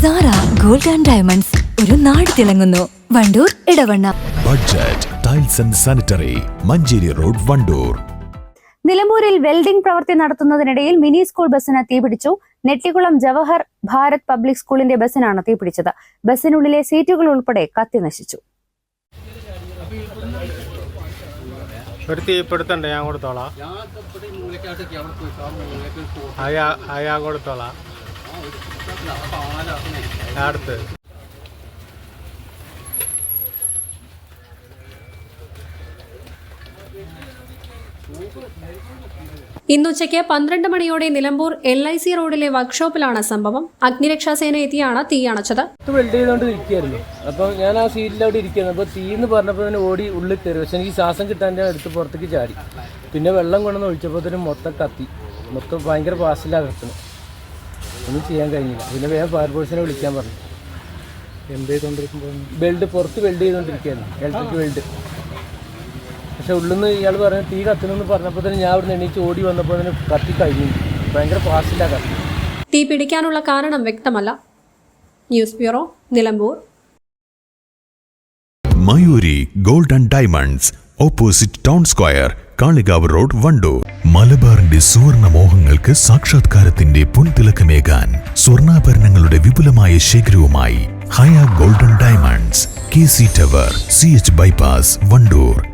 Sara gold and diamonds ഒരു നാട് തിളങ്ങുന്നു. Wandoor Edavanna. Budget tiles and sanitary Manjeri road Wandoor നിലമ്പൂരിൽ welding പ്രവൃത്തി നടത്തുന്നതിനിടയിൽ mini school ബസ്സിന് തീപിടിച്ചു നെട്ടിക്കുളം ജവഹർ ഭാരത് പബ്ലിക് സ്കൂളിന്റെ ബസ്സിനാണ് തീപിടിച്ചത് ബസ്സിനുള്ളിലെ സീറ്റുകൾ ഉൾപ്പെടെ കത്തി നശിച്ചു. ഒരു തീപിടുത്തുണ്ട് ഞാൻ കൊടുത്തോളാം. അയാ അയാ കൊടുത്തോളാം. അടുത്ത് ഇന്നുച്ചയ്ക്ക് പന്ത്രണ്ട് മണിയോടെ നിലമ്പൂർ എൽ ഐ സി റോഡിലെ വർക്ക്ഷോപ്പിലാണ് സംഭവം. അഗ്നിരക്ഷാസേന എത്തിയാണ് തീ അണച്ചത്. ഇത് വെൽഡ് ചെയ്തുകൊണ്ട് ഇരിക്കുകയായിരുന്നു അപ്പോൾ ഞാൻ ആ സീറ്റിൽ അവിടെ ഇരിക്കുന്നു അപ്പോൾ തീ എന്ന് പറഞ്ഞപ്പോൾ തന്നെ ഓടി ഉള്ളിൽ കയറി. പക്ഷെ എനിക്ക് ശ്വാസം കിട്ടാൻ ഞാൻ എടുത്ത് പുറത്തേക്ക് ചാടി. പിന്നെ വെള്ളം കൊണ്ടുവന്ന് ഒഴിച്ചപ്പോൾ തന്നെ മൊത്തം കത്തി. മൊത്തം ഭയങ്കര പാസിലാണ് ഒന്നും ചെയ്യാൻ കഴിഞ്ഞില്ല. പിന്നെ ഫയർ ഫയർഫോഴ്സിനെ വിളിക്കാൻ പറഞ്ഞു. എന്ത് ചെയ്തോണ്ടിരിക്കുമ്പോൾ വെൽഡ് പുറത്ത് വെൽഡ് ചെയ്തുകൊണ്ടിരിക്കുകയായിരുന്നു ഇലക്ട്രിക് വെൽഡ് പക്ഷെ ഉള്ളിൽ നിന്ന് ഇയാൾ പറഞ്ഞു തീ കത്തുന്നെന്ന് പറഞ്ഞപ്പോൾ തന്നെ ഞാൻ അവിടുന്ന് നിന്ന് എണീച്ച് ഓടി വന്നപ്പോൾ തന്നെ കത്തി കഴിഞ്ഞു ഭയങ്കര ഫാസ്റ്റിലാണ് കത്തി. തീ പിടിക്കാനുള്ള കാരണം വ്യക്തമല്ല. News bureau Nilambur. Mayuri golden and diamonds opposite town square Kalikavu road Wandoor. മലബാറിന്റെ സുവർണ മോഹങ്ങൾക്ക് സാക്ഷാത്കാരത്തിന്റെ പുൻതിലക്കമേകാൻ സ്വർണാഭരണങ്ങളുടെ വിപുലമായ ശേഖരവുമായി Haya golden diamonds K C tower C H bypass Wandoor.